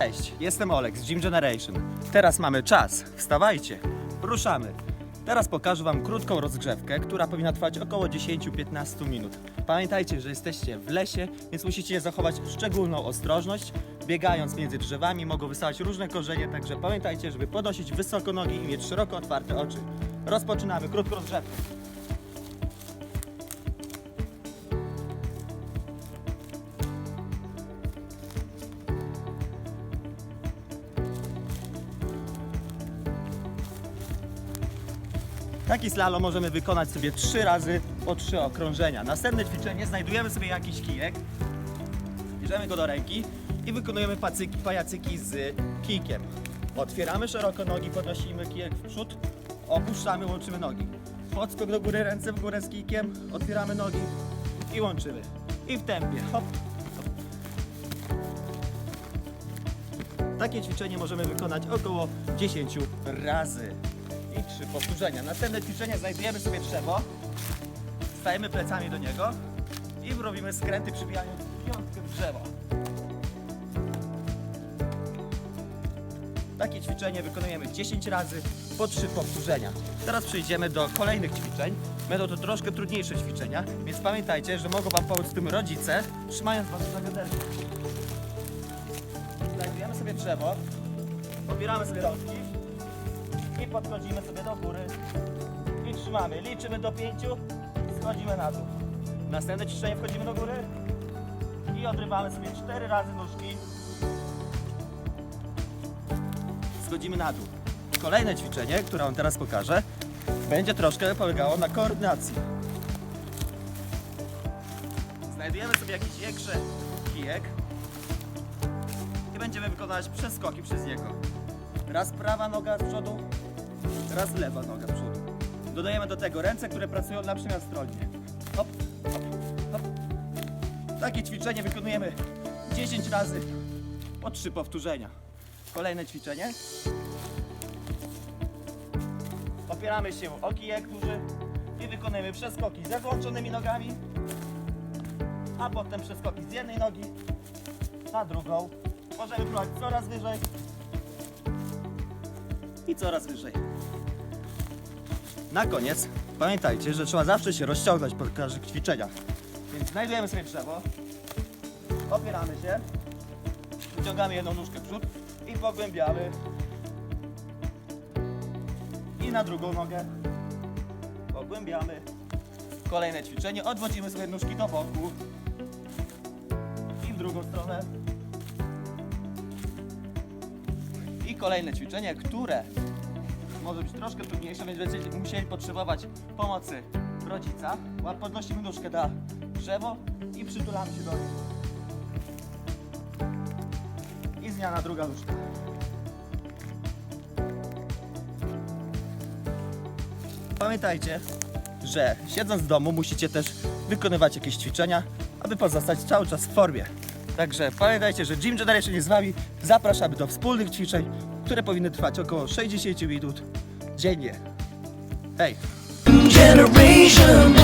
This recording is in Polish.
Cześć, jestem Olek z Gym Generation. Teraz mamy czas. Wstawajcie, ruszamy. Teraz pokażę Wam krótką rozgrzewkę, która powinna trwać około 10-15 minut. Pamiętajcie, że jesteście w lesie, więc musicie zachować szczególną ostrożność. Biegając między drzewami mogą wystawać różne korzenie, także pamiętajcie, żeby podnosić wysoko nogi i mieć szeroko otwarte oczy. Rozpoczynamy krótką rozgrzewkę. Taki slalom możemy wykonać sobie trzy razy po trzy okrążenia. Następne ćwiczenie znajdujemy sobie jakiś kijek, bierzemy go do ręki i wykonujemy pacyki, pajacyki z kijkiem. Otwieramy szeroko nogi, podnosimy kijek w przód, opuszczamy, łączymy nogi. Podskok do góry, ręce w górę z kijkiem, otwieramy nogi i łączymy. I w tempie. Hop. Takie ćwiczenie możemy wykonać około 10 razy i trzy powtórzenia. Następne ćwiczenie znajdujemy sobie drzewo, stajemy plecami do niego i robimy skręty przybijając piątkę w drzewo. Takie ćwiczenie wykonujemy 10 razy po 3 powtórzenia. Teraz przejdziemy do kolejnych ćwiczeń. Będą to troszkę trudniejsze ćwiczenia, więc pamiętajcie, że mogą Wam pomóc w tym rodzice, trzymając Was za wiaderko. Znajdujemy sobie drzewo, opieramy sobie rączki i podchodzimy sobie do góry i trzymamy. Liczymy do pięciu, schodzimy na dół. Następne ćwiczenie wchodzimy do góry i odrywamy sobie cztery razy nóżki. Schodzimy na dół. Kolejne ćwiczenie, które Wam teraz pokażę, będzie troszkę polegało na koordynacji. Znajdujemy sobie jakiś większy kijek i będziemy wykonywać przeskoki przez niego. Raz prawa noga z przodu, raz lewa noga z przodu. Dodajemy do tego ręce, które pracują na przemian stronnie. Hop, hop, hop. Takie ćwiczenie wykonujemy 10 razy po 3 powtórzenia. Kolejne ćwiczenie. Opieramy się o kijek duży i wykonujemy przeskoki ze złączonymi nogami, a potem przeskoki z jednej nogi na drugą. Możemy prowadzić coraz wyżej i coraz wyżej. Na koniec pamiętajcie, że trzeba zawsze się rozciągnąć po każdych ćwiczeniach. Więc znajdujemy sobie drzewo, opieramy się, wyciągamy jedną nóżkę w przód i pogłębiamy. I na drugą nogę pogłębiamy. Kolejne ćwiczenie, odwrócimy sobie nóżki do boku i w drugą stronę. Kolejne ćwiczenie, które może być troszkę trudniejsze, więc będziecie musieli potrzebować pomocy rodzica. Podnosimy nóżkę na drzewo i przytulamy się do niej. I zmiana druga nóżka. Pamiętajcie, że siedząc w domu musicie też wykonywać jakieś ćwiczenia, aby pozostać cały czas w formie. Także pamiętajcie, że Gym Generation jest z Wami. Zapraszamy do wspólnych ćwiczeń, które powinny trwać około 60 minut dziennie. Hej! generation.